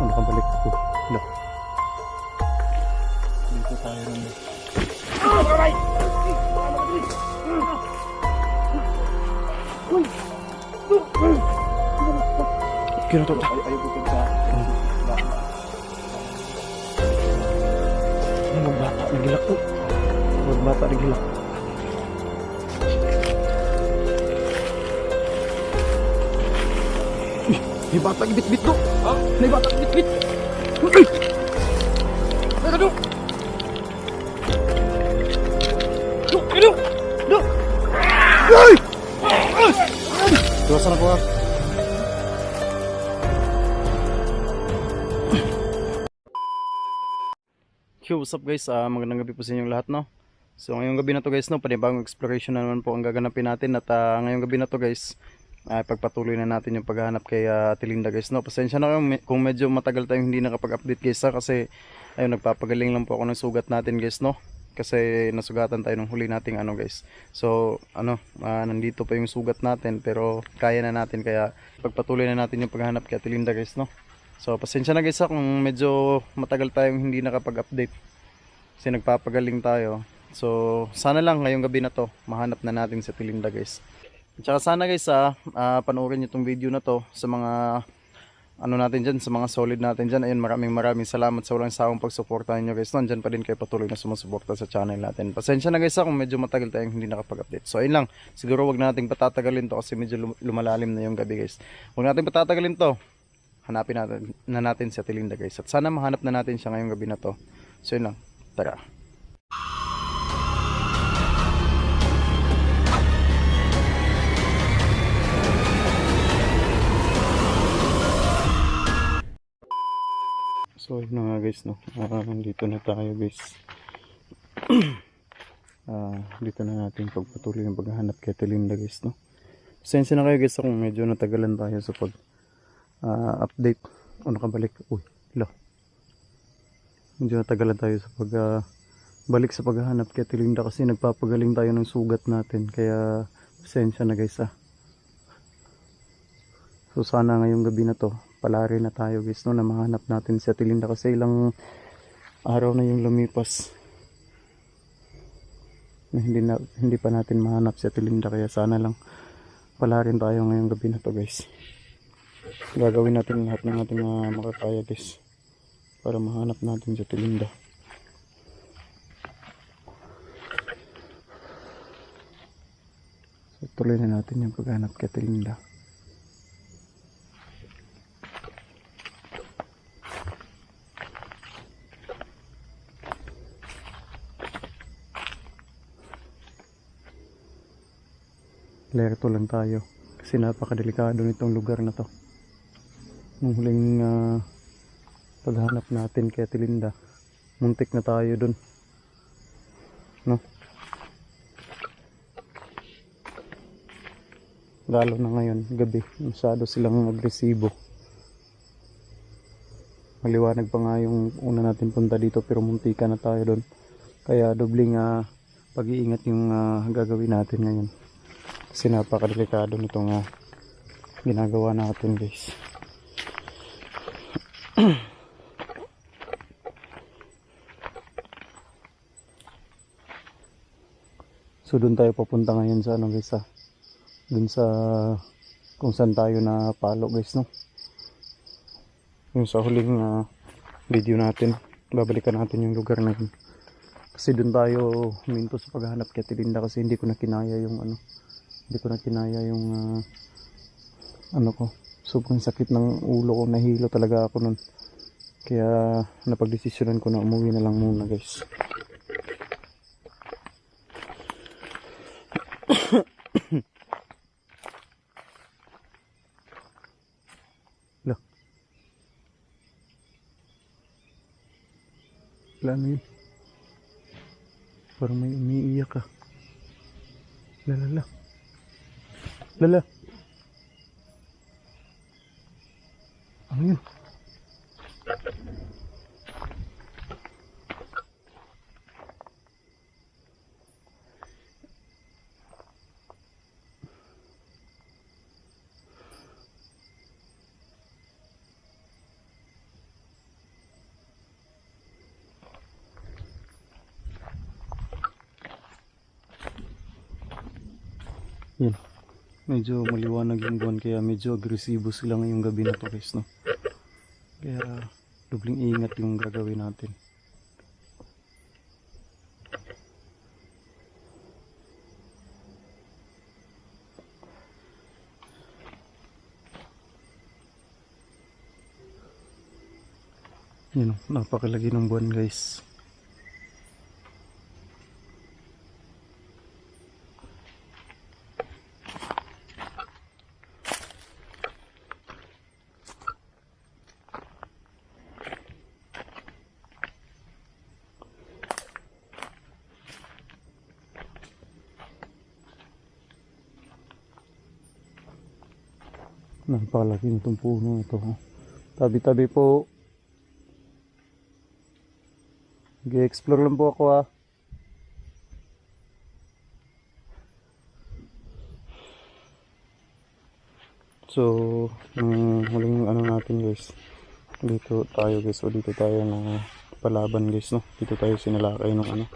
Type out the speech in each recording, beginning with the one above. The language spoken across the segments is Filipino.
O, nakabalik ko. Hala. Dito tayo rin. Kira to. Ay, ayaw bukod sa... Ay, magbata. Nagilak to. Magbata, nagilak. Ih, May bata bit-bit to. Ha? May bata bit-bit. Ay! Ay, ano? Duk, ano? Duk! Ay! Ay! Tuwasan ako ha. Yo, what's up guys? Ah, magandang gabi po sa inyong lahat, no? So, ngayong gabi na to guys, no? Panibagong exploration na naman po ang gaganapin natin at ah, ngayong gabi na to guys, ay pagpatuloy na natin yung paghahanap kay ah, Ate Linda guys, no? Pasensya na kayo kung medyo matagal tayong hindi nakapag-update guys, ha? Kasi, ayun, nagpapagaling lang po ako ng sugat natin guys, no? Kasi nasugatan tayo nung huli nating ano guys. So, ano, ah, nandito pa yung sugat natin pero kaya na natin kaya pagpatuloy na natin yung paghahanap kay Ate Linda guys, no? So, pasensya na guys ha kung medyo matagal tayong hindi nakapag-update. Kasi nagpapagaling tayo. So, sana lang ngayong gabi na to, mahanap na natin si Tilinda guys. At saka sana guys ah, panoorin nyo itong video na to sa mga ano natin dyan, sa mga solid natin dyan. Ayun, maraming maraming salamat sa walang sawang pagsuportahan nyo guys. Nandyan pa din kayo patuloy na sumusuporta sa channel natin. Pasensya na guys ha kung medyo matagal tayong hindi nakapag-update. So, ayun lang. Siguro wag nating patatagalin to kasi medyo lum- lumalalim na yung gabi guys. Huwag nating patatagalin to hanapin natin na natin si Atilinda guys. At sana mahanap na natin siya ngayong gabi na to. So yun lang. Tara. So yun na nga guys no. Ah, dito na tayo guys. Ah, dito na natin pagpatuloy yung paghahanap kay Atilinda guys no. Pasensya na kayo guys kung medyo natagalan tayo sa pag ah, update o nakabalik uy la medyo natagalan tayo sa pag ah, balik sa paghahanap kay Tilinda kasi nagpapagaling tayo ng sugat natin kaya pasensya na guys ah so sana ngayong gabi na to palari na tayo guys no na mahanap natin si Tilinda kasi ilang araw na yung lumipas na hindi, na, hindi pa natin mahanap si Tilinda kaya sana lang palarin tayo ngayong gabi na to guys. Gagawin natin lahat ng ating mga makakaya guys para mahanap natin si Tilinda so tuloy na natin yung paghanap kay Tilinda Lerto lang tayo kasi napakadelikado nitong lugar na to. Nung huling ah, paghanap natin kay Tilinda muntik na tayo dun. No? Lalo na ngayon gabi masyado silang agresibo. Maliwanag pa nga yung una natin punta dito pero muntika na tayo dun. Kaya dobling ah, pag-iingat yung ah, gagawin natin ngayon kasi napakadelikado nitong ah, ginagawa natin guys So doon tayo papunta ngayon sa ano guys ah. Doon sa kung saan tayo na palo guys no. Yung sa huling ah, video natin. Babalikan natin yung lugar na yun. Kasi doon tayo huminto sa paghahanap kay Tilinda kasi hindi ko na kinaya yung ano. Hindi ko na kinaya yung ah, ano ko. Sobrang sakit ng ulo ko. Nahilo talaga ako nun. Kaya napagdesisyonan ko na umuwi na lang muna guys. Lo. Na yun. Parang may umiiyak ka. Lalala. lên lên ừ. nhìn Medyo maliwanag yung buwan kaya medyo agresibo sila ngayong gabi na to guys no. Kaya dubling ingat yung gagawin natin. Yan, oh, napakalaki ng buwan guys. Napakalaki nitong puno ito. oh. Tabi-tabi po. Nag-explore lang po ako ah. So, ang huling ano natin guys. Dito tayo guys. O dito tayo na palaban guys no. Dito tayo sinalakay ng ano.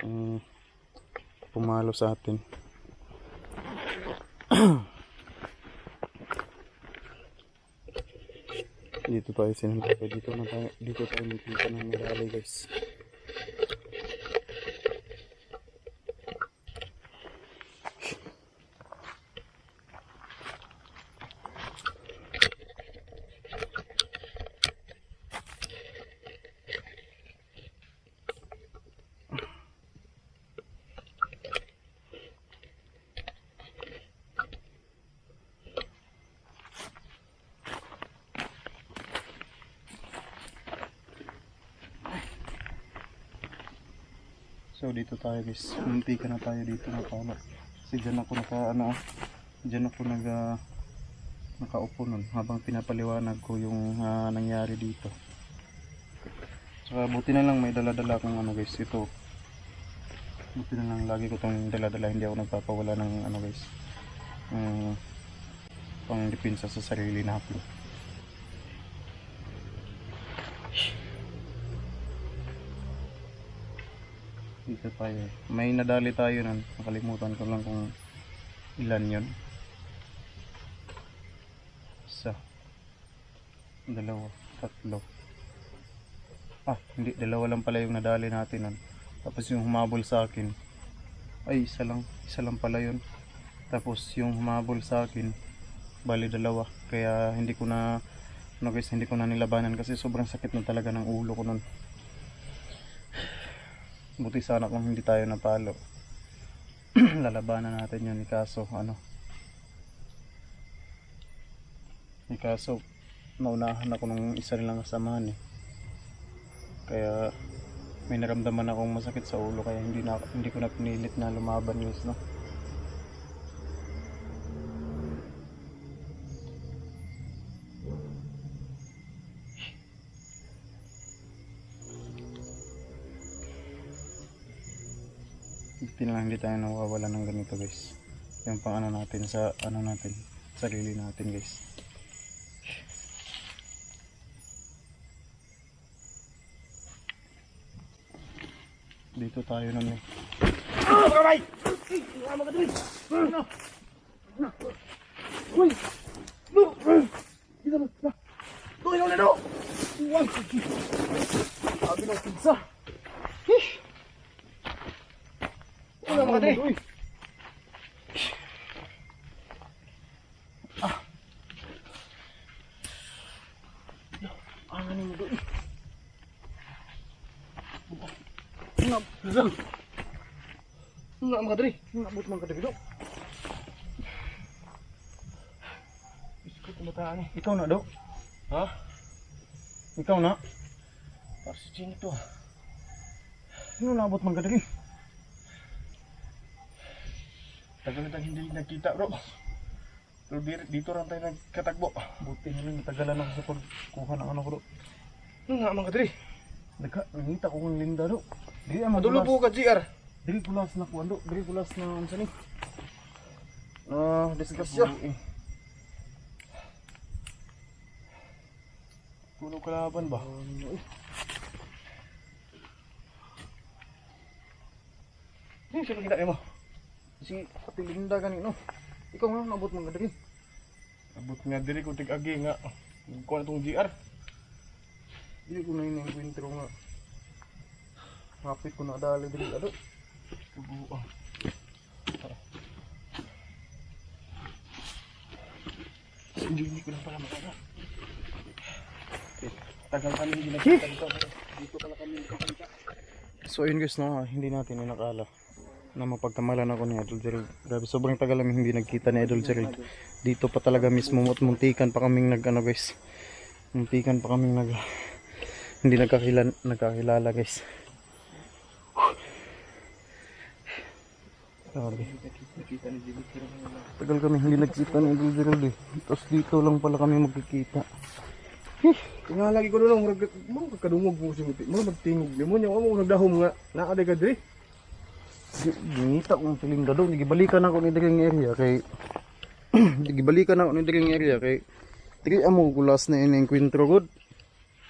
Ang pumalo sa atin. Dito tayo sinalakay. Dito na tayo. Dito tayo nagpunta ng Merali guys. So dito tayo guys, munti ka na tayo dito na pala. Kasi dyan ako naka ano, dyan ako nag ah, nakaupo nun habang pinapaliwanag ko yung ah, nangyari dito. Saka buti na lang may dala-dala akong ano guys, ito. Buti na lang lagi ko itong dala-dala, hindi ako nagpapawala ng ano guys. Um, pang depensa sa sarili natin. Dito tayo. May nadali tayo nun. Nakalimutan ko lang kung ilan yon. Isa. Dalawa. Tatlo. Ah, hindi. Dalawa lang pala yung nadali natin nun. Tapos yung humabol sa akin. Ay, isa lang. Isa lang pala yun. Tapos yung humabol sa akin. Bali dalawa. Kaya hindi ko na ano guys, hindi ko na nilabanan kasi sobrang sakit na talaga ng ulo ko nun. Buti sana kung hindi tayo napalo. Lalabanan natin yun. Kaso, ano. Kaso, naunahan ako nung isa nilang kasamahan eh. Kaya, may naramdaman akong masakit sa ulo kaya hindi na hindi ko na pinilit na lumaban guys no. Buti na lang hindi tayo nawawala ng ganito guys. Yung pang ano natin sa ano natin, sarili natin guys. Dito tayo na eh. Ano mga dre? Ang ano mo doon? Rizal. Ano mga dre? Nabot man ka dre do. Isko tumataan eh. Ikaw na daw. Ha? Ikaw na. Parang si to. Ano naabot man ka dali? Tagal na hindi nagkita bro. Pero di- dito rin tayo nagkatagbo. Buti na lang natagalan ako sa pagkuha ng ano do. Ano nga mga dre? Nagka, nangita ko ng linda do. Dili ang Madulo po ka GR. Dili pulas na kuwan do. Dili pulas na unsa ni. Ah, disgrasya. Eh. Kuno kalaban ba? Hindi siya nakita mo. Si Ate Linda ganino. Ikaw nga nabot mo nga diri. Abot nga diri ko tig-agi nga. Kuha na tong GR. Dili ko na ini-encuentro nga. Hapit ko na dali diri ado. Tuguan. Hindi, hindi ko lang pala makaka. Tagal kami hindi nagkita dito. Dito pala kami nagkita. So yun guys no, ah, hindi natin inakala na mapagkamalan ako ni Idol Gerald. Grabe, sobrang tagal namin hindi nagkita ni Idol Gerald. Dito pa talaga mismo at muntikan pa kaming nag ano guys. Muntikan pa kaming nag hindi nagkakilala, nagkakilala guys. Grabe. Tagal kami hindi nagkita ni Idol Gerald eh. Tapos dito lang pala kami magkikita. Nga lagi ko doon murag mo kadungog mo si Muti. Mo magtingog ni mo nya mo nagdahom nga naa ka diri. Ngita kong silinda doon. Nagibalikan ako ni Diring area kay... Nagibalikan ako ni Diring area kay... Diri amo kulas na in-encuentro god.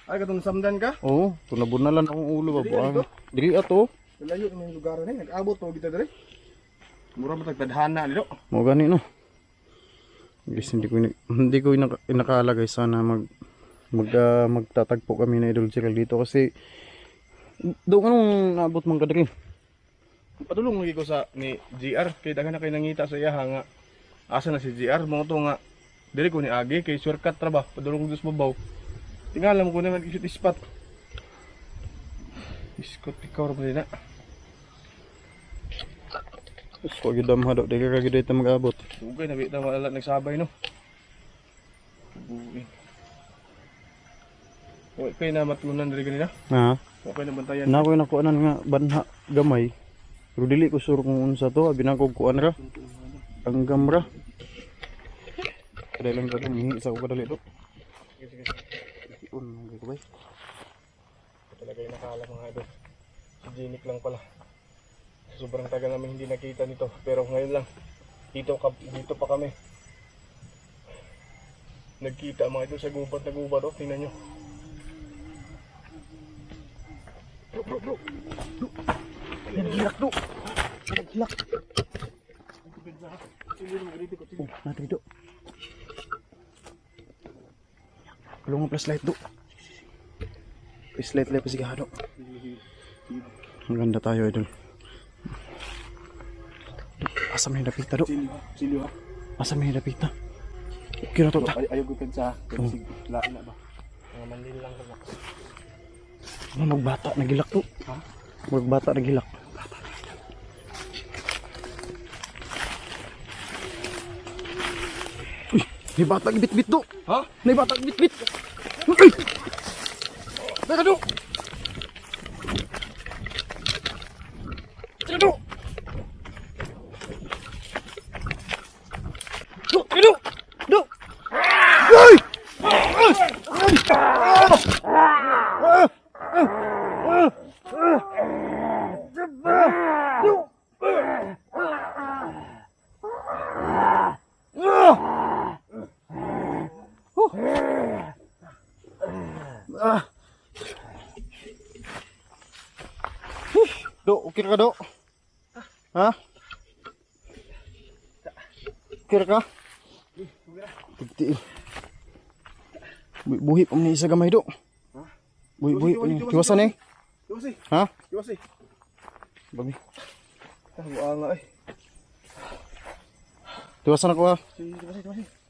Ay katong samdan ka. Oo, oh, tunabunalan akong ulo ba Diri, dito? Diri ato. Layo ni lugar ni nag-abot mo kita diri. Mura mo tagtadhana ni do. Mo gani no. Guys, hindi ko hindi ko inaka, inakala guys sana mag mag ah, magtatagpo kami na Idol dito kasi doon anong naabot man ka diri? Padulong lagi ko sa ni GR kay daghan na kay nangita sa iya nga. Asa na si GR mo to nga diri ko ni Agi kay shortcut ra ba padulong sa babaw. Tingala mo ko na mag-isip spot. Iskot ikaw ra na. So gidam ha do, di ka kagid ito mag-abot. Sugay na bita wala nagsabay no. Buing. Wa kay na matlunan diri kanina. Ha? Wa kay na bantayan. Na ko nakuanan nga banha gamay. Pero dili ko sure kung unsa to, abi ko kuan ra. Ang gamra. Kada lang kada mihi sa ko kadali to. Un mga kabay. Talaga yung nakala mga idol. Si Jenik lang pala. Sobrang tagal namin hindi nakita nito. Pero ngayon lang, dito, ka, dito pa kami. Nagkita mga idol sa gubat na gubat. Oh, tingnan nyo. Bro, bro, bro. Bro. Naghilak, bro. Naghilak. Oh, nato dito. Kulong nga flashlight do. Flashlight light pa sige hado. Ang ganda tayo idol. Asam ni dapita do. Silyo, silyo ha. Asam ni dapita. Na to ta. Ay, ayaw ko kansa. Pero sig, lain na ba? Mga manlil lang ko. Ano magbata nagilak to? Ha? Magbata nagilak. May bata bit-bit do. Ha? May bata bit-bit. Uy! Teka do. Teka do. Do, teka do. Do. Ay! Ah. Do, okay ka do? Ha? Okay ka? Tigti. Bu buhi pa man isa gamay do. Buhi buhi pa ni. Tiwasan eh. Iwas eh. Ha? Iwas eh. Babi. Ah, buang nga eh. Tiwasan ako ha. Sige, iwas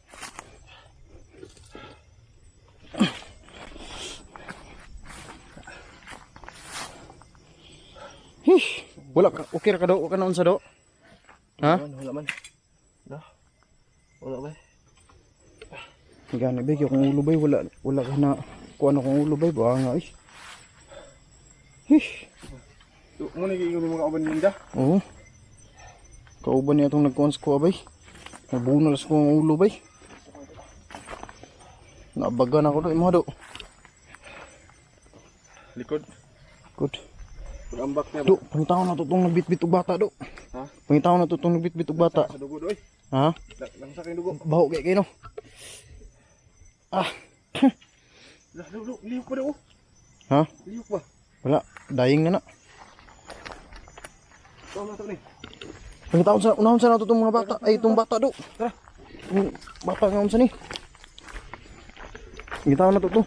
Hish. Wala ka. Okay ra ka do? Ka na unsa do? Ha? Wala man. Da. Wala ba? Gani ba kung ulo bay wala wala ka na kuan ano kung ulo bay ba nga. Hish. So, muna kayo yung mga kaban ninda. Oo. Kauban niya itong nagkuhan sa kuha bay. Nabunal sa kuha ang ulo bay. Nabagan ako do imo do. Likod. Good. Pag-ambak niya. Do, pangitaw na to tong nagbitbit og bata do. Ha? Pangitaw na to tong nagbitbit og bata. Sa dugo doy. Ha? Lang sa kayong dugo. Baho kay kay no. Ah, Lah, lu, lu, liyok pa daw. ha? Liyok ba? Wala, dying na na. Tama na to ni. Pangitaon sa unahon sa nato itong mga bata. Ay itong bata do. Tara. Yung bata nga unsa ni. Pangitaon na to to.